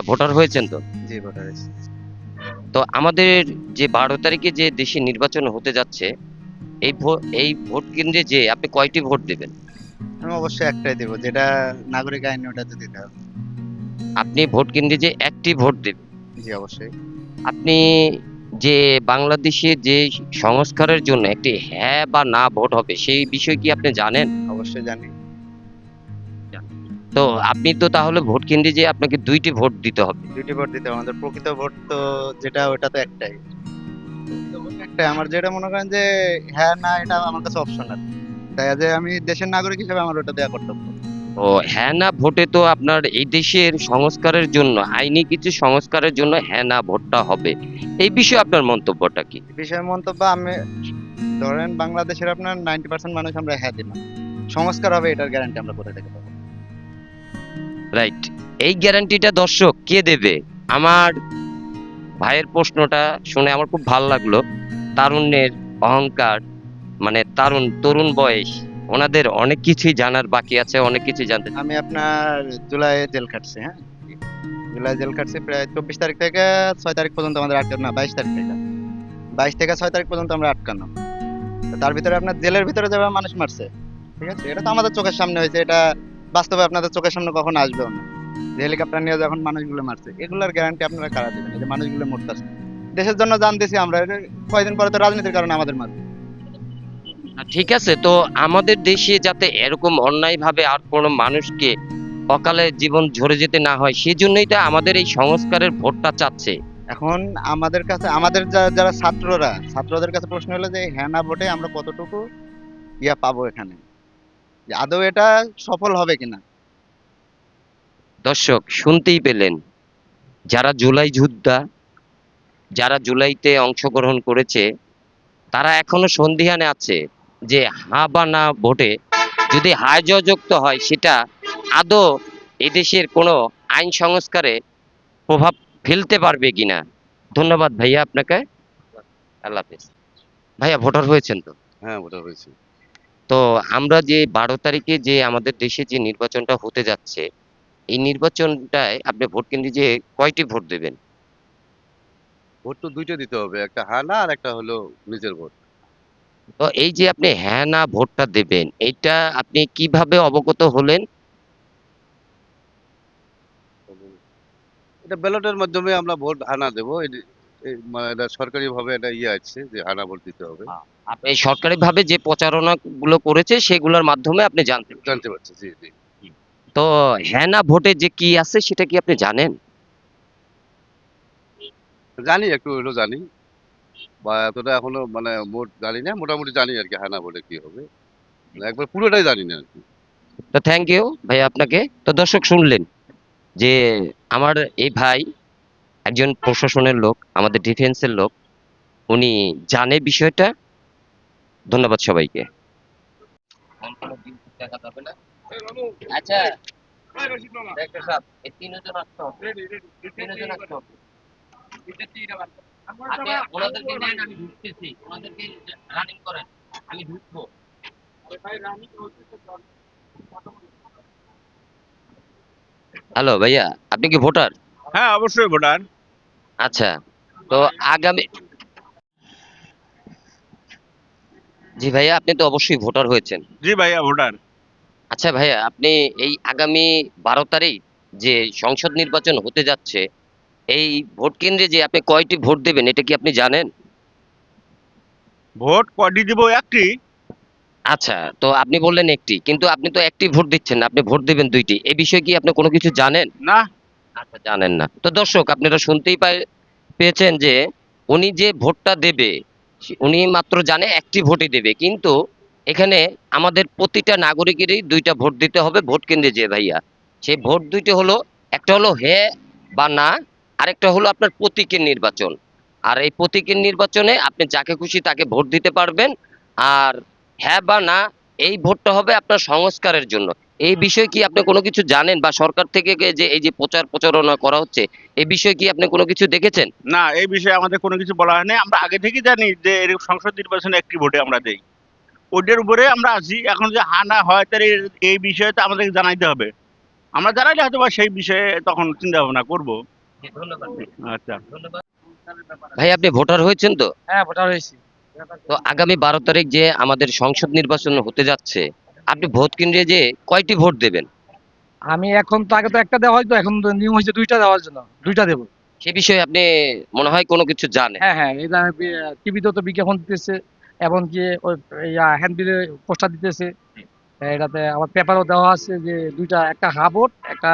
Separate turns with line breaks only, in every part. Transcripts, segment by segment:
ভাইয়া ভোটার হয়েছেন তো।
জি ভোটার
তো আমাদের যে বারো তারিখে যে দেশে নির্বাচন হতে যাচ্ছে এই এই ভোট কেন্দ্রে যে আপনি কয়টি ভোট দেবেন?
আমি অবশ্যই একটাই দেবো যেটা নাগরিক আইন ওটাতে দিতে হবে।
আপনি ভোট কেন্দ্রে যে একটি ভোট দেবেন।
জি অবশ্যই।
আপনি যে বাংলাদেশে যে সংস্কারের জন্য একটি হ্যাঁ বা না ভোট হবে সেই বিষয় কি আপনি জানেন?
অবশ্যই জানি।
তো আপনি তো তাহলে ভোট কেন্দ্রে যে আপনাকে দুইটি ভোট দিতে হবে।
দুইটি ভোট দিতে হবে। আমাদের প্রকৃত ভোট তো যেটা ওটা তো একটাই। একটাই। আমার যেটা মনে করেন যে হ্যাঁ না এটা আমার কাছে অপশন আছে তাই যে আমি দেশের নাগরিক হিসেবে আমার ওটা দেওয়া কর্তব্য।
ও হ্যাঁ না ভোটে তো আপনার এই দেশের সংস্কারের জন্য আইনি কিছু সংস্কারের জন্য হ্যাঁ না ভোটটা হবে। এই বিষয়ে আপনার মন্তব্যটা কি?
বিষয়ে মন্তব্য আমি ধরেন বাংলাদেশের আপনার নাইনটি পার্সেন্ট মানুষ আমরা হ্যাঁ দিলাম সংস্কার হবে এটার গ্যারান্টি আমরা কোথায় থেকে পাবো
রাইট এই গ্যারান্টিটা দর্শক কে দেবে? আমার ভাইয়ের প্রশ্নটা শুনে আমার খুব ভালো লাগল। তারুণ্যের অহংকার মানে তারুণ, তরুণ বয়স, ওনাদের অনেক কিছুই জানার বাকি আছে, অনেক কিছুই জানতে
আমি আপনার জুলাই জেল কাটছি হ্যাঁ? জুলাই জেল কাটছি প্রায় চব্বিশ তারিখ থেকে ছয় তারিখ পর্যন্ত আমাদের আটকানো, না, বাইশ তারিখ থেকে। বাইশ থেকে ছয় তারিখ পর্যন্ত আমরা আটকানো। তার ভিতরে আপনার জেলের ভিতরে যেভাবে মানুষ মারছে, ঠিক আছে? এটা তো আমাদের চোখের সামনে হয়েছে, এটা বাস্তবে আপনাদের চোখের সামনে কখনো আসবেও না। যে হেলিকপ্টার নিয়ে যখন মানুষগুলো মারছে এগুলোর গ্যারান্টি আপনারা কারা দেবেন? যে মানুষগুলো মরতেছে দেশের জন্য জানতেছি আমরা এটা কয়দিন পরে তো রাজনীতির কারণে আমাদের মারবে।
ঠিক আছে তো আমাদের দেশে যাতে এরকম অন্যায়ভাবে আর কোনো মানুষকে অকালে জীবন ঝরে যেতে না হয় সেজন্যই তো আমাদের এই সংস্কারের ভোটটা চাচ্ছে।
এখন আমাদের কাছে আমাদের যারা ছাত্ররা ছাত্রদের কাছে প্রশ্ন হলো যে হ্যাঁ না ভোটে আমরা কতটুকু ইয়া পাবো এখানে? যে আদৌ এটা সফল হবে কিনা?
দর্শক শুনতেই পেলেন। যারা জুলাই যোদ্ধা যারা জুলাইতে অংশগ্রহণ করেছে তারা এখনও সন্দিহানে আছে যে হা বা না ভোটে যদি হায় যুক্ত হয় সেটা আদৌ এদেশের কোনো আইন সংস্কারে প্রভাব ফেলতে পারবে কিনা? ধন্যবাদ ভাইয়া আপনাকে। আল্লাহ হাফেজ। ভাইয়া ভোটার হয়েছেন তো?
হ্যাঁ ভোটার হয়েছে।
তো আমরা যে বারো তারিখে যে আমাদের দেশে যে নির্বাচনটা হতে যাচ্ছে এই নির্বাচনটায় আপনি ভোট কেন্দ্রে যে কয়টি ভোট দেবেন?
ভোট তো দুইটা দিতে হবে একটা হ্যাঁ না আর একটা হলো নিজের ভোট।
তো এই যে আপনি হ্যাঁ না ভোটটা দেবেন এটা আপনি কীভাবে অবগত হলেন?
এটা ব্যালটের মাধ্যমে আমরা ভোট হানা দেবো মানে সরকারি ভাবে এটা ইয়ে আছে যে ভোট দিতে হবে।
আপনি সরকারিভাবে যে প্রচারণা গুলো করেছে সেগুলোর মাধ্যমে আপনি জানতেন
জানতে পারছি জি জি।
তো হ্যাঁ না ভোটে যে কি আছে সেটা কি আপনি জানেন?
জানি একটু হলো জানি। বা এতটা এখনও মানে মোট জানি না মোটামুটি জানি আর কি হানা ভোটে কি হবে। মানে একবার পুরোটাই জানি না আর কি।
তো থ্যাংক ইউ ভাই আপনাকে। তো দর্শক শুনলেন যে আমার এই ভাই একজন প্রশাসনের লোক আমাদের ডিফেন্সের লোক উনি জানে বিষয়টা। ধন্যবাদ সবাইকে। আচ্ছা ডাক্তার সাহেব এই তিনজন আসতে হবে তিনজন আসতে হবে আপনি ওনাদেরকে নেন আমি ঢুকতেছি। ওনাদেরকে রানিং করেন। আমি ঢুকবো। হ্যালো ভাইয়া আপনি কি ভোটার?
হ্যাঁ অবশ্যই ভোটার।
আচ্ছা তো আগামী জি ভাইয়া আপনি তো অবশ্যই ভোটার হয়েছেন।
জি ভাইয়া ভোটার।
আচ্ছা ভাইয়া আপনি এই আগামী বারো তারিখ যে সংসদ নির্বাচন হতে যাচ্ছে এই ভোট কেন্দ্রে যে আপনি কয়টি ভোট দেবেন এটা কি আপনি জানেন?
ভোট কয়টি দিব একটি?
আচ্ছা তো আপনি বললেন একটি কিন্তু আপনি তো একটি ভোট দিচ্ছেন না আপনি ভোট দেবেন দুইটি। এই বিষয়ে কি আপনি কোনো কিছু জানেন?
না
আচ্ছা জানেন না। তো দর্শক, আপনারা শুনতেই পেয়েছেন যে উনি যে ভোটটা দেবে উনি মাত্র জানে একটি ভোটই দেবে। কিন্তু এখানে আমাদের প্রতিটা নাগরিকেরই দুইটা ভোট দিতে হবে ভোট কেন্দ্রে যে ভাইয়া। সেই ভোট দুইটা হলো, একটা হলো হ্যাঁ বা না, আরেকটা হলো আপনার প্রতীকের নির্বাচন। আর এই প্রতীকের নির্বাচনে আপনি যাকে খুশি তাকে ভোট দিতে পারবেন। আর হ্যাঁ বা না, এই ভোটটা হবে আপনার সংস্কারের জন্য। এই বিষয়ে কি আপনি কোনো কিছু জানেন? বা সরকার থেকে যে এই যে প্রচার প্রচারণা করা হচ্ছে এই বিষয়ে কি আপনি কোনো কিছু দেখেছেন?
না এই বিষয়ে আমাদের কোনো কিছু বলা হয়নি। আমরা আগে থেকেই জানি যে এরকম সংসদ নির্বাচনে একটি ভোটে আমরা দেই। ওইটার উপরে আমরা আছি এখন যে হা না হয় তাহলে এই- এই বিষয়ে তো আমাদেরকে জানাইতে হবে। আমরা জানাইলে হয়তো বা সেই বিষয়ে তখন চিন্তা ভাবনা করব। আচ্ছা।
ভাই আপনি ভোটার হয়েছেন তো?
হ্যাঁ ভোটার হয়েছি।
তো আগামী বারো তারিখ যে আমাদের সংসদ নির্বাচন হতে যাচ্ছে আপনি ভোট কেন্দ্রে যে কয়টি ভোট দেবেন?
আমি এখন তো আগে তো একটা দেওয়া হয়তো এখন তো নিয়ম হয়েছে দুইটা দেওয়ার জন্য দুইটা দেবো।
সে বিষয়ে আপনি মনে হয় কোনো কিছু জানেন।
হ্যাঁ হ্যাঁ এটা টিভিতে তো বিজ্ঞাপন দিতেছে এমনকি ওই হ্যান্ডবিলে পোস্টার দিতেছে এটাতে আমার পেপারও দেওয়া আছে যে দুইটা একটা হা ভোট একটা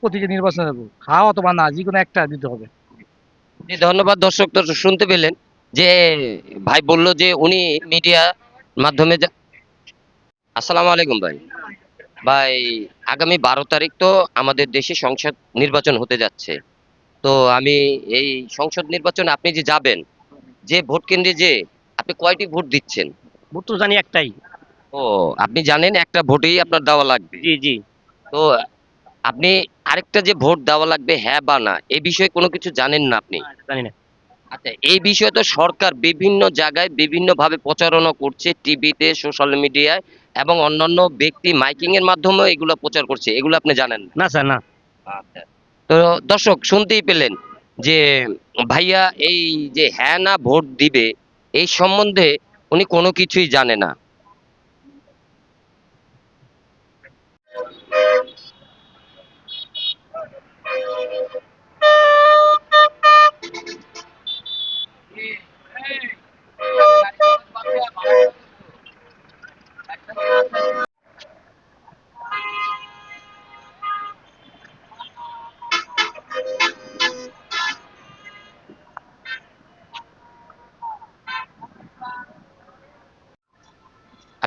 প্রতীকী নির্বাচন দেবো হা অথবা না যে কোনো একটা দিতে হবে।
ধন্যবাদ দর্শক দর্শক শুনতে পেলেন যে ভাই বলল যে উনি মিডিয়া মাধ্যমে আসসালামু আলাইকুম ভাই। ভাই আগামী বারো তারিখ তো আমাদের দেশে সংসদ নির্বাচন হতে যাচ্ছে। তো আমি এই সংসদ নির্বাচনে আপনি যে যাবেন যে ভোট কেন্দ্রে যে আপনি কয়টি ভোট দিচ্ছেন?
ভোট তো জানি একটাই।
ও আপনি জানেন একটা ভোটেই আপনার দেওয়া লাগবে।
জি জি।
তো আপনি আরেকটা যে ভোট দেওয়া লাগবে হ্যাঁ বা না এই বিষয়ে কোনো কিছু জানেন না আপনি?
জানি না।
আচ্ছা এই বিষয়ে তো সরকার বিভিন্ন জায়গায় বিভিন্ন ভাবে প্রচারণা করছে টিভিতে সোশ্যাল মিডিয়ায় এবং অন্যান্য ব্যক্তি মাইকিং এর মাধ্যমে এগুলো প্রচার করছে। এগুলো আপনি জানেন না?
না স্যার না।
আচ্ছা। তো দর্শক শুনতেই পেলেন যে ভাইয়া এই যে হ্যাঁ না ভোট দিবে এই সম্বন্ধে উনি কোনো কিছুই জানে না।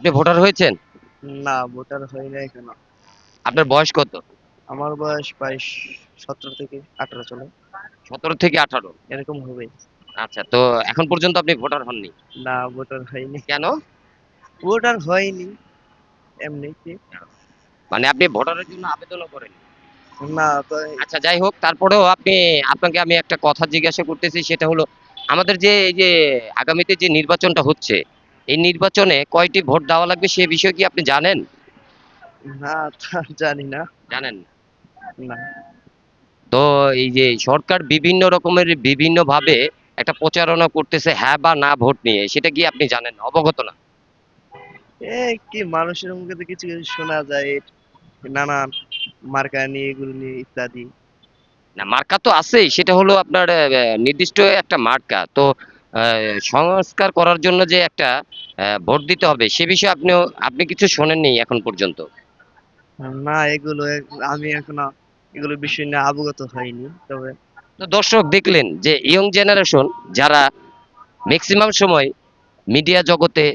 আপনি ভোটার হয়েছেন?
না ভোটার হয় না এখনও।
আপনার বয়স কত?
আমার বয়স বাইশ সতেরো থেকে আঠারো চলে।
সতেরো থেকে আঠারো?
এরকম হবে।
আচ্ছা তো এখন পর্যন্ত আপনি ভোটার হননি?
না ভোটার হয়নি।
কেন?
ভোটার হয়নি এমনি কি?
মানে আপনি ভোটারের জন্য আবেদনও করেন
না তো
আচ্ছা যাই হোক তারপরেও আপনি আপনাকে আমি একটা কথা জিজ্ঞাসা করতেছি সেটা হলো আমাদের যে এই যে আগামীতে যে নির্বাচনটা হচ্ছে এই নির্বাচনে কয়টি ভোট দেওয়া লাগবে সে বিষয়ে কি আপনি জানেন?
না জানি না।
জানেন?
না।
তো এই যে সরকার বিভিন্ন রকমের বিভিন্ন ভাবে একটা প্রচারণা করতেছে হ্যাঁ বা না ভোট নিয়ে সেটা কি আপনি জানেন? অবগত না?
এ কি মানুষের মুখে তো কিছু কিছু শোনা যায় নানান মার্কা নিয়ে এগুলো নিয়ে ইত্যাদি।
না মার্কা তো আছেই সেটা হলো আপনার নির্দিষ্ট একটা মার্কা। তো সংস্কার করার জন্য যে একটা ভোট দিতে হবে সে বিষয়ে আপনি আপনি কিছু শোনেননি এখন পর্যন্ত?
না এগুলো আমি এখনও এগুলো বিষয় নিয়ে অবগত হয়নি তবে
তো দর্শক দেখলেন যে ইয়ং জেনারেশন যারা ম্যাক্সিমাম সময় মিডিয়া জগতে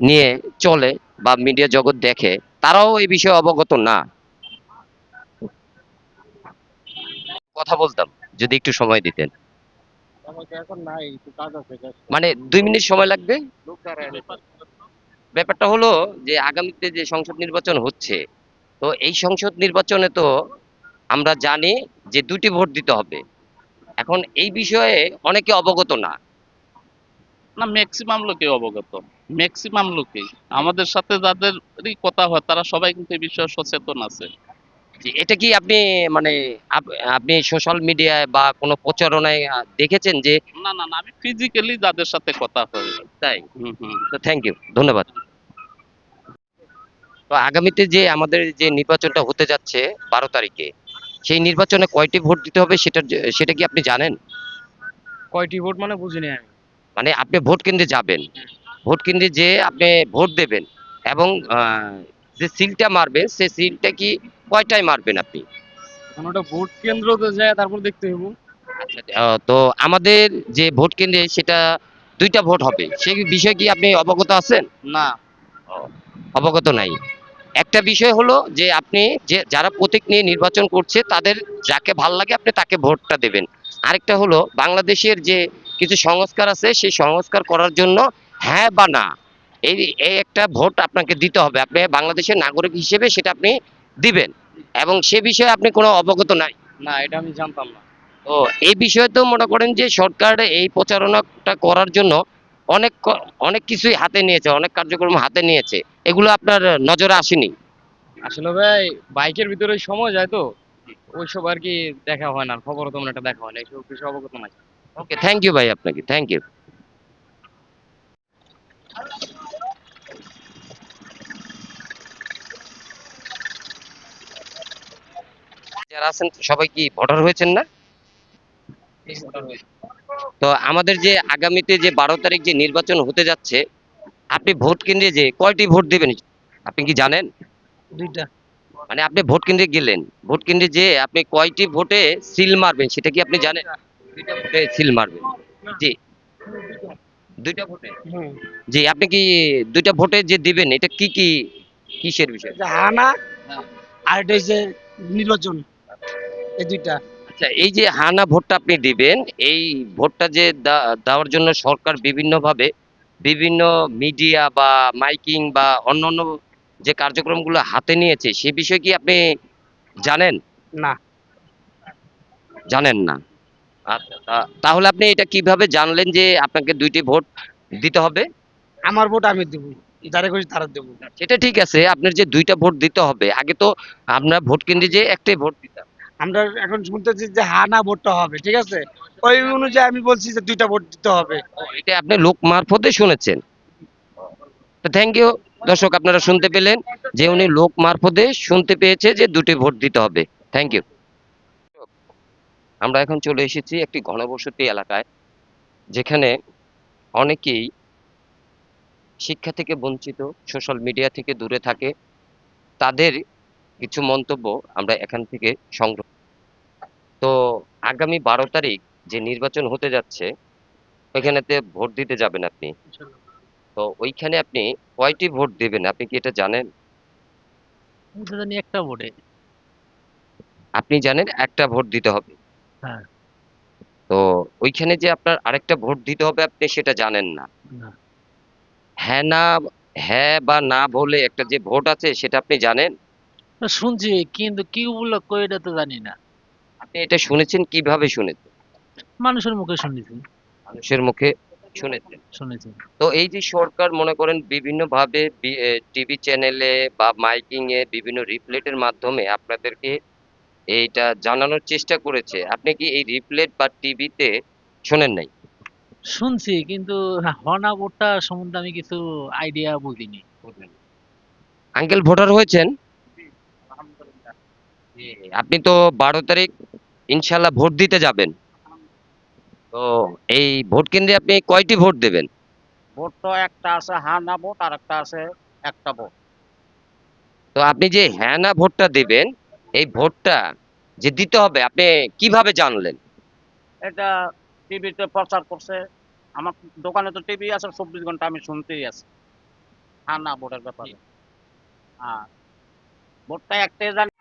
নিয়ে চলে বা মিডিয়া জগৎ দেখে তারাও এই বিষয়ে অবগত না। কথা বলতাম যদি একটু সময় দিতেন
এখন নাই কাজ আছে
মানে দুই মিনিট সময় লাগবে? ব্যাপারটা হলো যে আগামীতে যে সংসদ নির্বাচন হচ্ছে তো এই সংসদ নির্বাচনে তো আমরা জানি যে দুটি ভোট দিতে হবে। এখন এই বিষয়ে অনেকে অবগত না।
না ম্যাক্সিমাম লোকে অবগত। ম্যাক্সিমাম লোকেই আমাদের সাথে যাদেরই কথা হয় তারা সবাই কিন্তু এই বিষয়ে সচেতন আছে।
এটা কি আপনি মানে আপনি সোশ্যাল মিডিয়ায় বা কোনো প্রচারণায় দেখেছেন যে
না না না আমি ফিজিক্যালি যাদের সাথে কথা হয়
তাই।
হুম হুম
তো থ্যাংক ইউ ধন্যবাদ। তো আগামীতে যে আমাদের যে নির্বাচনটা হতে যাচ্ছে বারো তারিখে সেই নির্বাচনে কয়টি ভোট দিতে হবে সেটা সেটা কি আপনি জানেন?
কয়টি ভোট মানে বুঝিনি আমি।
মানে আপনি ভোট কেন্দ্রে যাবেন ভোট কেন্দ্রে যে আপনি ভোট দেবেন এবং আহ, যে সিলটা মারবেন সে সিলটা কি কয়টায় মারবেন আপনি?
ওটা ভোট কেন্দ্রতে যায় তারপর দেখতে হইব।
আচ্ছা তো আমাদের যে ভোট কেন্দ্রে সেটা দুইটা ভোট হবে। সেই বিষয়ে কি আপনি অবগত আছেন?
না।
অবগত নাই। একটা বিষয় হলো যে আপনি যে যারা প্রতীক নিয়ে নির্বাচন করছে তাদের যাকে ভালো লাগে আপনি তাকে ভোটটা দেবেন। আরেকটা হলো বাংলাদেশের যে কিছু সংস্কার আছে সেই সংস্কার করার জন্য হ্যাঁ বা না এই এই একটা ভোট আপনাকে দিতে হবে। আপনি বাংলাদেশের নাগরিক হিসেবে সেটা আপনি দিবেন। এবং সে বিষয়ে আপনি কোনো অবগত নাই?
না এটা আমি জানতাম না।
তো এই বিষয়ে তো মনে করেন যে সরকার এই প্রচারণাটা করার জন্য অনেক অনেক কিছুই হাতে নিয়েছে অনেক কার্যক্রম হাতে নিয়েছে। এগুলো আপনার নজরে আসেনি?
আসলে ভাই বাইকের ভিতরে সময় যায় তো। ওইসব আর কি দেখা হয় না খবর তেমন একটা দেখা হয় না এইসব কিছু অবগত নাই।
ওকে থ্যাংক ইউ ভাই আপনাকে থ্যাংক ইউ যারা আছেন সবাই কি ভোটার হয়েছেন না? তো আমাদের যে আগামীতে যে বারো তারিখ যে নির্বাচন হতে যাচ্ছে আপনি ভোট কেন্দ্রে যে কয়টি ভোট দেবেন? আপনি কি জানেন?
দুইটা।
মানে আপনি ভোট কেন্দ্রে গেলেন ভোট কেন্দ্রে যে আপনি কয়টি ভোটে সিল মারবেন সেটা কি আপনি জানেন? দুইটা ভোটে সিল মারবেন। জি। দুইটা ভোটে? জি আপনি কি দুইটা ভোটে যে দিবেন এটা কি কি কিসের বিষয়?
হানা আর এটা হচ্ছে নির্বাচন। এই দুইটা।
আচ্ছা এই যে হানা ভোটটা আপনি দিবেন এই ভোটটা যে দেওয়ার জন্য সরকার বিভিন্নভাবে বিভিন্ন মিডিয়া বা মাইকিং বা অন্যান্য যে কার্যক্রমগুলো হাতে নিয়েছে সে বিষয়ে কি আপনি জানেন?
না।
জানেন না। আচ্ছা তাহলে আপনি এটা কীভাবে জানলেন যে আপনাকে দুইটি ভোট দিতে হবে?
আমার ভোট আমি দেবো যারা খুশি তারা দেবো।
সেটা ঠিক আছে আপনার যে দুইটা ভোট দিতে হবে আগে তো আপনার ভোট কেন্দ্রে যে একটাই ভোট দিতাম
আমরা এখন শুনতেছি যে হানা ভোটটা হবে, ঠিক আছে? ওই অনুযায়ী আমি বলছি যে দুইটা ভোট দিতে হবে।
এটা আপনি লোক মারফতে শুনেছেন। তো থ্যাংক ইউ দর্শক আপনারা শুনতে পেলেন যে উনি লোক মারফতে শুনতে পেয়েছে যে দুটি ভোট দিতে হবে। থ্যাংক ইউ আমরা এখন চলে এসেছি একটি ঘনবসতি এলাকায়, যেখানে অনেকেই শিক্ষা থেকে বঞ্চিত সোশ্যাল মিডিয়া থেকে দূরে থাকে। তাদের কিছু মন্তব্য আমরা এখান থেকে সংগ্রহ তো আগামী বারো তারিখ যে নির্বাচন হতে যাচ্ছে ওইখানেতে ভোট দিতে যাবেন আপনি। তো ওইখানে আপনি কয়টি ভোট দেবেন? আপনি কি এটা জানেন?
জানি একটা ভোটে।
আপনি জানেন একটা ভোট দিতে হবে।
হ্যাঁ।
তো ওইখানে যে আপনার আরেকটা ভোট দিতে হবে আপনি সেটা জানেন না।
না।
হ্যাঁ না হ্যাঁ বা না বলে একটা যে ভোট আছে সেটা আপনি জানেন?
শুনছি কিন্তু কি উপলক্ষ এটা তো জানি না।
আপনি এটা শুনেছেন? কীভাবে শুনেছেন?
মানুষের মুখে শুনেছি।
মানুষের মুখে শুনেছেন?
শুনেছি।
তো এই যে সরকার মনে করেন বিভিন্ন ভাবে টিভি চ্যানেলে বা মাইকিং এ বিভিন্ন রিপ্লেটের মাধ্যমে আপনাদেরকে এইটা জানানোর চেষ্টা করেছে। আপনি কি এই রিপ্লেট বা টিভিতে শোনেন নাই?
শুনছি কিন্তু হনা ভোটটা সম্বন্ধে আমি কিছু আইডিয়া বুঝিনি।
আঙ্কেল ভোটার হয়েছেন? আপনি তো বারো তারিখ ইনশাল্লাহ ভোট দিতে যাবেন। তো এই ভোট কেন্দ্রে আপনি কয়টি ভোট দেবেন?
ভোট তো একটা আছে হ্যাঁ না ভোট আর একটা আছে একটা ভোট।
তো আপনি যে হ্যাঁ না ভোটটা দেবেন এই ভোটটা যে দিতে হবে আপনি কীভাবে জানলেন?
এটা টিভিতে প্রচার করছে। আমার দোকানে তো টিভি আছে চব্বিশ ঘণ্টা আমি শুনতেই আছি। হ্যাঁ না ভোটের ব্যাপারে। হ্যাঁ। ভোটটা একটাই জানি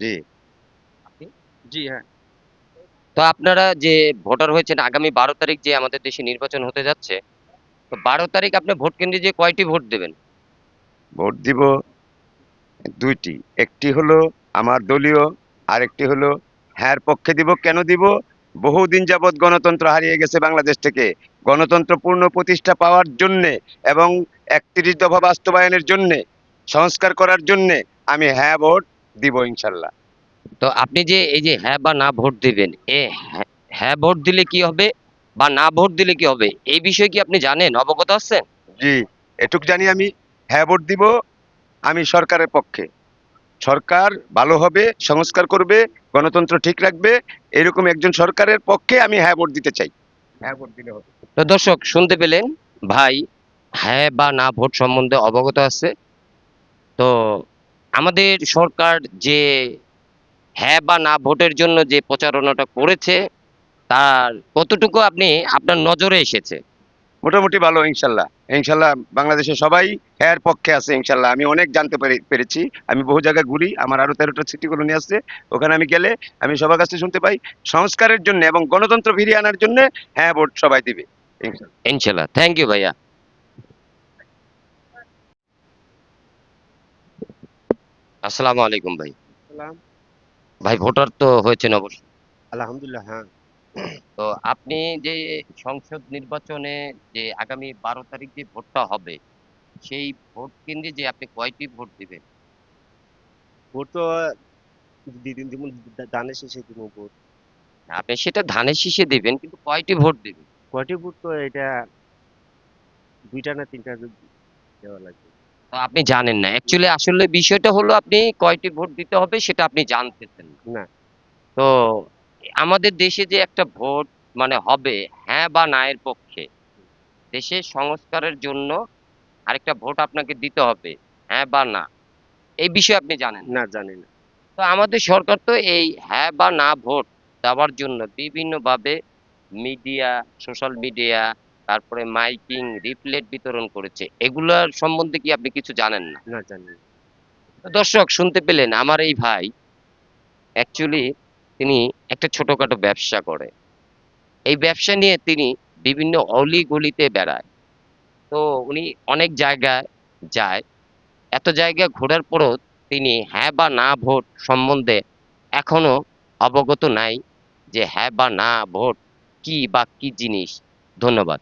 জি।
জি হ্যাঁ।
তো আপনারা যে ভোটার হয়েছেন আগামী বারো তারিখ যে আমাদের দেশে নির্বাচন হতে যাচ্ছে তো বারো তারিখ আপনি ভোট কেন্দ্রে যে কয়টি ভোট দেবেন?
ভোট দিব দুইটি। একটি হলো আমার দলীয় আরেকটি হলো হ্যার পক্ষে দিব। কেন দিব? বহুদিন যাবৎ গণতন্ত্র হারিয়ে গেছে বাংলাদেশ থেকে। গণতন্ত্র পূর্ণ প্রতিষ্ঠা পাওয়ার জন্যে এবং একত্রিশ দফা বাস্তবায়নের জন্যে সংস্কার করার জন্যে আমি হ্যাঁ ভোট দিব ইনশাল্লাহ।
তো আপনি যে এই যে হ্যাঁ বা না ভোট দিবেন এ হ্যাঁ- হ্যাঁ ভোট দিলে কি হবে বা না ভোট দিলে কি হবে এই বিষয়ে কি আপনি জানেন? অবগত আছেন?
জি এটুক জানি আমি হ্যাঁ ভোট দিব আমি সরকারের পক্ষে। সরকার ভালো হবে সংস্কার করবে গণতন্ত্র ঠিক রাখবে এরকম একজন সরকারের পক্ষে আমি হ্যাঁ ভোট দিতে চাই। হ্যাঁ ভোট দিলে হবে।
দর্শক, শুনতে পেলেন, ভাই হ্যাঁ বা না ভোট সম্বন্ধে অবগত আছে। তো আমাদের সরকার যে হ্যাঁ বা না ভোটের জন্য যে প্রচারণাটা করেছে, তার কতটুকু আপনি আপনার নজরে এসেছে?
মোটামুটি ভালো, ইনশাল্লাহ। ইনশাল্লাহ বাংলাদেশে সবাই হ্যার পক্ষে আছে, ইনশাল্লাহ। আমি অনেক জানতে পেরে- পেরেছি। আমি বহু জায়গায় ঘুরি, আমার আরও তেরোটা সিটি কলোনি আছে ওখানে আমি গেলে আমি সবার কাছে শুনতে পাই। সংস্কারের জন্য এবং গণতন্ত্র ফিরিয়ে আনার জন্য হ্যাঁ ভোট সবাই দিবে। ইনশাল্লাহ।
থ্যাংক ইউ ভাইয়া। আসসালামু আলাইকুম ভাই। ভাই ভোটার তো হয়েছেন অবশ্যই।
আলহামদুলিল্লাহ হ্যাঁ।
তো আপনি যে সংসদ নির্বাচনে যে আগামী বারো তারিখ যে ভোটটা হবে সেই ভোট কেন্দ্রে যে আপনি কয়টি ভোট দিবেন?
ভোট তো দিদিন যেমন দানের শেষে দিব ভোট।
আপনি সেটা ধানের শীষে দিবেন কিন্তু কয়টি ভোট দিবেন?
ভোট তো এটা দুইটা না তিনটা দেওয়া লাগবে?
আপনি জানেন না। অ্যাকচুয়ালি আসলে বিষয়টা হলো আপনি কয়টি ভোট দিতে হবে সেটা আপনি জানতেছেন
না।
তো আমাদের দেশে যে একটা ভোট মানে হবে হ্যাঁ বা না এর পক্ষে দেশের সংস্কারের জন্য আরেকটা ভোট আপনাকে দিতে হবে হ্যাঁ বা না এই বিষয়ে আপনি জানেন
না জানি না।
তো আমাদের সরকার তো এই হ্যাঁ বা না ভোট দেওয়ার জন্য বিভিন্নভাবে মিডিয়া সোশ্যাল মিডিয়া তারপরে মাইকিং রিপ্লেট বিতরণ করেছে। এগুলোর সম্বন্ধে কি আপনি কিছু জানেন না?
না জানি
দর্শক শুনতে পেলেন আমার এই ভাই অ্যাকচুয়ালি তিনি একটা ছোটখাটো ব্যবসা করে। এই ব্যবসা নিয়ে তিনি বিভিন্ন অলি গলিতে বেড়ায়। তো উনি অনেক জায়গায় যায়। এত জায়গা ঘোরার পরও তিনি হ্যাঁ বা না ভোট সম্বন্ধে এখনও অবগত নাই যে হ্যাঁ বা না ভোট কি বা কি জিনিস? ধন্যবাদ।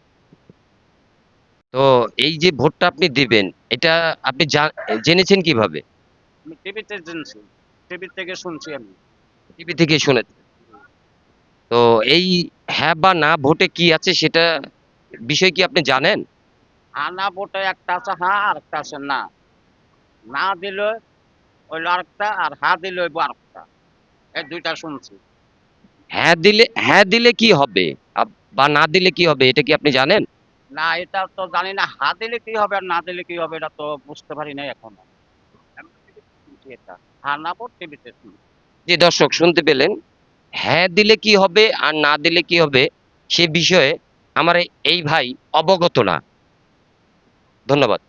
তো এই যে ভোটটা আপনি দিবেন এটা আপনি জেনেছেন কীভাবে?
আমি টিভিতে শুনছি টিভি থেকে শুনছি আমি।
টিভি থেকে শুনেছেন তো এই হ্যাঁ বা না ভোটে কি আছে সেটা বিষয় কি আপনি জানেন?
হা না ভোটে একটা আছে হ্যাঁ আর একটা আছে না। না দিলে ওইলো আরেকটা আর হা দিলে ওইব আরেকটা। এই দুইটা শুনছি।
হ্যাঁ দিলে হ্যাঁ দিলে কি হবে? বা না দিলে কি হবে এটা কি আপনি জানেন?
না এটা তো জানি না হা দিলে কি হবে আর না দিলে কি হবে এটা তো বুঝতে পারি না এখনও
যে দর্শক শুনতে পেলেন হ্যাঁ দিলে কি হবে আর না দিলে কি হবে সে বিষয়ে আমার এই ভাই অবগত না। ধন্যবাদ।